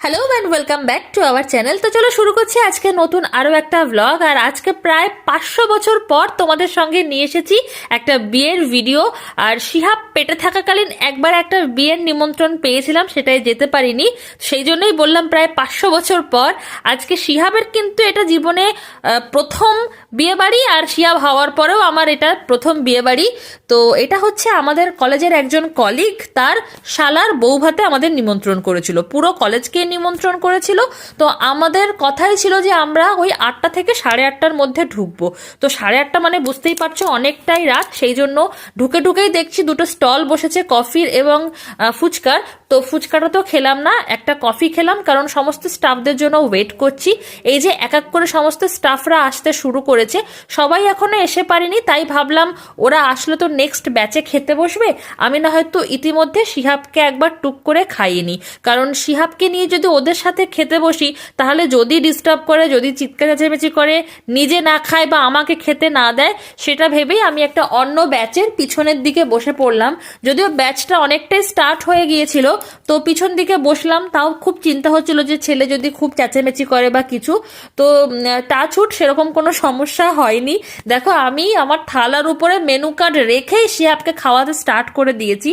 Hello and welcome back to our channel তো চলো শুরু করছি আজকে নতুন আরও একটা ব্লগ আর আজকে প্রায় পাঁচশো বছর পর তোমাদের সঙ্গে নিয়ে এসেছি একটা বিয়ের ভিডিও আর শিহাব পেটে থাকাকালীন একবার একটা বিয়ের নিমন্ত্রণ পেয়েছিলাম, সেটাই যেতে পারিনি। সেই জন্যই বললাম প্রায় পাঁচশো বছর পর। আজকে শিহাবের কিন্তু এটা জীবনে প্রথম বিয়ে বাড়ি আর শিহাব হওয়ার পরেও আমার এটা প্রথম বিয়ে বাড়ি তো এটা হচ্ছে আমাদের কলেজের একজন কলিগ তার শালার বউ ভাতে আমাদের নিমন্ত্রণ করেছিল। পুরো কলেজকে নিমন্ত্রণ করেছিল। তো আমাদের কথাই ছিল যে আমরা ওই আটটা থেকে সাড়ে আটটার মধ্যে ঢুকবো। তো সাড়ে আটটা মানে বুঝতেই পারছ অনেকটাই রাত সেই জন্য ঢুকে ঢুকেই দেখছি দুটো স্টল বসেছে কফির এবং ফুচকার। তো ফুচকাটা তো খেলাম না, একটা কফি খেলাম কারণ সমস্ত স্টাফদের জন্য ওয়েট করছি। এই যে এক এক করে সমস্ত স্টাফরা আসতে শুরু করেছে, সবাই এখনও এসে পারেনি, তাই ভাবলাম ওরা আসলে তো নেক্সট ব্যাচে খেতে বসবে। আমি না হয়তো ইতিমধ্যে শিহাবকে একবার টুক করে খাইয়ে কারণ শিহাবকে নিয়ে যদি ওদের সাথে খেতে বসি, তাহলে যদি ডিস্টার্ব করে, যদি চিৎকার চেঁচামেচি করে, নিজে না খায় বা আমাকে খেতে না দেয়, সেটা ভেবেই আমি একটা অন্য ব্যাচের পিছনের দিকে বসে পড়লাম। যদিও ব্যাচটা অনেকটাই স্টার্ট হয়ে গিয়েছিল, তো পিছন দিকে বসলাম, তাও খুব চিন্তা হচ্ছিল যে ছেলে যদি খুব চেঁচামেচি করে বা কিছু, তো টাচুট সেরকম কোনো সমস্যা হয়নি। দেখো, আমি আমার থালার উপরে মেনু কার্ড রেখেই সে আপকে খাওয়াতে স্টার্ট করে দিয়েছি।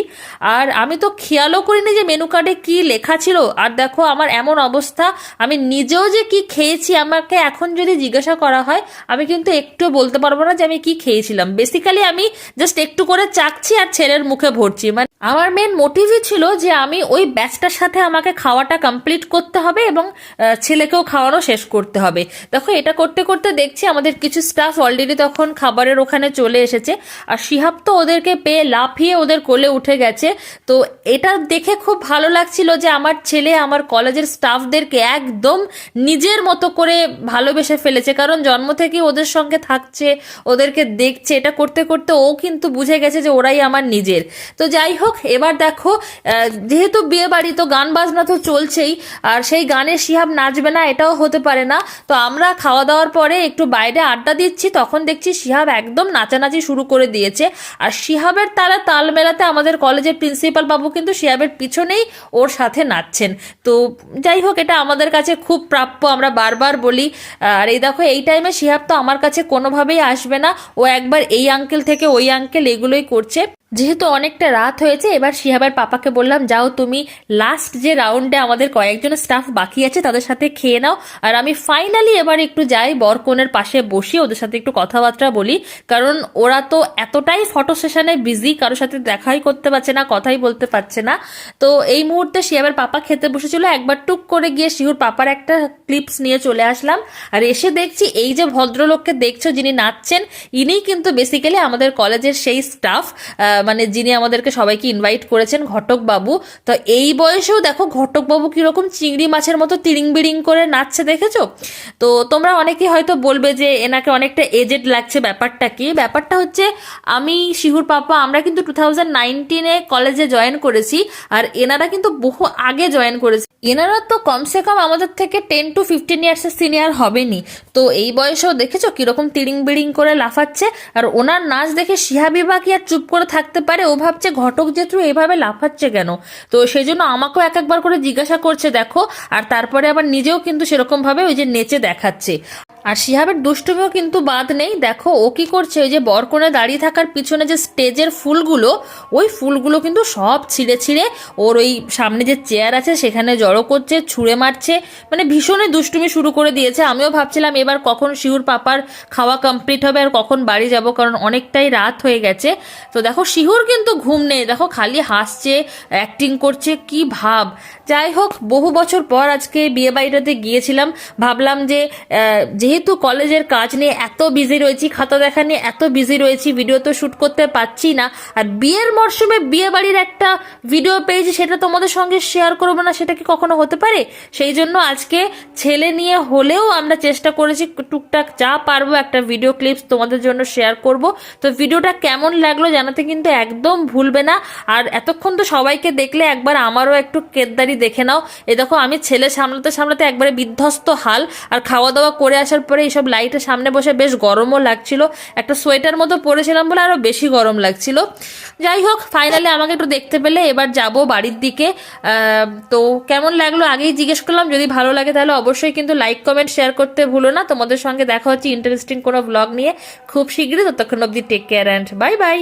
আর আমি তো খেয়ালও করিনি যে মেনু কার্ডে কি লেখা ছিল। আর দেখো আমার এমন অবস্থা, আমি নিজেও যে কি খেয়েছি, আমাকে এখন যদি জিজ্ঞাসা করা হয়, আমি কিন্তু একটু বলতে পারব না যে আমি কি খেয়েছিলাম। বেসিক্যালি আমি জাস্ট একটু করে চাকছি আর ছেলের মুখে ভরছি। মানে আমার মেন মোটিভই ছিল যে আমি ওই ব্যাচটার সাথে আমাকে খাওয়াটা কমপ্লিট করতে হবে এবং ছেলেকেও খাওয়ানো শেষ করতে হবে। দেখো, এটা করতে করতে দেখছি আমাদের কিছু স্টাফ অলরেডি তখন খাবারের ওখানে চলে এসেছে। আর শিহাব তো ওদেরকে পেয়ে লাফিয়ে ওদের কোলে উঠে গেছে। তো এটা দেখে খুব ভালো লাগছিল যে আমার ছেলে, আমার কলেজের স্টাফদেরকে একদম নিজের মতো করে ভালোবেসে ফেলেছে। কারণ জন্ম থেকে ওদের সঙ্গে থাকছে, ওদেরকে দেখছে। এটা করতে করতে ও কিন্তু বুঝে গেছে যে ওরাই আমার নিজের। তো যাই হোক, এবার দেখো যেহেতু বিয়ে বাড়ি তো গান বাজনা তো চলছেই, আর সেই গানে শিহাব নাচবে না, এটাও হতে পারে না। তো আমরা খাওয়া দাওয়ার পরে একটু বাইরে আড্ডা দিচ্ছি, তখন দেখছি শিহাব একদম নাচানাচি শুরু করে দিয়েছে। আর শিহাবের তারা তাল মেলাতে আমাদের কলেজের প্রিন্সিপাল বাবু কিন্তু শিহাবের পিছনেই ওর সাথে নাচছেন। তো যাই হোক, এটা আমাদের কাছে খুব প্রাপ্য, আমরা বারবার বলি। আর এই দেখো, এই টাইমে শিহাব তো আমার কাছে কোনোভাবেই আসবে না। ও একবার এই আঙ্কেল থেকে ওই আঙ্কেল এগুলোই করছে। যেহেতু অনেকটা রাত হয়েছে, এবার শিহাবের পাপাকে বললাম, যাও তুমি লাস্ট যে রাউন্ডে আমাদের কয়েকজন স্টাফ বাকি আছে, তাদের সাথে খেয়ে নাও। আর আমি ফাইনালি এবার একটু যাই বরকনের পাশে বসি ওদের সাথে একটু কথাবার্তা বলি, কারণ ওরা তো এতটাই ফটো সেশনে বিজি কারোর সাথে দেখাই করতে পারছে না, কথাই বলতে পারছে না। তো এই মুহূর্তে শিহাবের পাপা খেতে বসেছিল, একবার টুক করে গিয়ে শিহুর পাপার একটা ক্লিপস নিয়ে চলে আসলাম, আর এসে দেখছি এই যে ভদ্রলোককে দেখছ যিনি নাচছেন, ইনিই কিন্তু বেসিক্যালি আমাদের কলেজের সেই স্টাফ মানে যিনি আমাদেরকে সবাইকে ইনভাইট করেছেন, ঘটক বাবু। তো এই বয়সেও দেখো ঘটক বাবু কীরকম চিংড়ি মাছের মতো তিরিং বিড়িং করে নাচছে, দেখেছ? তো তোমরা অনেকেই হয়তো বলবে যে এনাকে অনেকটা এজেড লাগছে ব্যাপারটা কি। ব্যাপারটা হচ্ছে, আমি শিহুর পাপা, আমরা কিন্তু টু থাউজেন্ড কলেজে জয়েন করেছি, আর এনারা কিন্তু বহু আগে জয়েন করেছে। এনারা তো কমসে কম আমাদের থেকে টেন টু ফিফটিন ইয়ার্সের সিনিয়র হবেনি তো এই বয়সেও দেখেছ কীরকম তিরিং বিড়িং করে লাফাচ্ছে, আর ওনার নাচ দেখে শিহাবি বা কি আর চুপ করে থাকতে পারে, ও ভাবছে ঘটক জেঠু এভাবে লাফাচ্ছে কেন? তো সেই জন্য আমাকেও এক একবার করে জিজ্ঞাসা করছে, দেখো। আর তারপরে আবার নিজেও কিন্তু সেরকমভাবে ওই যে নেচে দেখাচ্ছে। আর শিহাবের দুষ্টুমিও কিন্তু বাদ নেই। দেখো ও কি করছে? ওই যে বরকনে দাঁড়িয়ে থাকার পিছনে যে স্টেজের ফুলগুলো ওই ফুলগুলো কিন্তু সব ছিঁড়ে ছিঁড়ে ওর ওই সামনে যে চেয়ার আছে সেখানে জড়ো করছে ছুঁড়ে মারছে। মানে ভীষণই দুষ্টুমি শুরু করে দিয়েছে। আমিও ভাবছিলাম এবার কখন শিহুর পাপার খাওয়া কমপ্লিট হবে আর কখন বাড়ি যাব কারণ অনেকটাই রাত হয়ে গেছে। তো দেখো শিহুর কিন্তু ঘুম নেই। দেখো খালি হাসছে অ্যাক্টিং করছে কি ভাব। যাই হোক বহু বছর পর আজকে বিয়ে বাড়িটাতে গিয়েছিলাম। ভাবলাম যে আহ, যেহেতু কলেজের কাজ নিয়ে এত বিজি রয়েছি, খাতা দেখা নিয়ে এত বিজি রয়েছি ভিডিও তো শ্যুট করতে পারছি না, আর বিয়ের মরশুমে বিয়ে বাড়ির একটা ভিডিও পেয়েছি, সেটা তোমাদের সঙ্গে শেয়ার করব না, সেটা কি কখনো হতে পারে? সেই জন্য আজকে ছেলে নিয়ে হলেও আমরা চেষ্টা করেছি, টুকটাক যা পারব একটা ভিডিও ক্লিপস তোমাদের জন্য শেয়ার করব। তো ভিডিওটা কেমন লাগল জানাতে কিন্তু একদম ভুলবে না, আর এতক্ষণ তো সবাইকে দেখলে একবার আমারও একটু কেদারি দেখে নাও। এ দেখো আমি ছেলে সামলাতে সামলাতে একবারে বিধ্বস্ত হাল, আর খাওয়া দাওয়া করে আসার পরে এইসব লাইটের সামনে বসে বেশ গরমও লাগছিল। একটা সোয়েটার মতো পরেছিলাম বলে আরও বেশি গরম লাগছিল। যাই হোক ফাইনালি আমাকে একটু দেখতে পেলে, এবার যাব বাড়ির দিকে। তো কেমন লাগল আগেই জিজ্ঞেস করলাম, যদি ভালো লাগে তাহলে অবশ্যই কিন্তু লাইক কমেন্ট শেয়ার করতে ভুলো না। তোমাদের সঙ্গে দেখা হচ্ছে ইন্টারেস্টিং কোনো ব্লগ নিয়ে। খুব শীঘ্রই ততক্ষণ অবধি take care and bye bye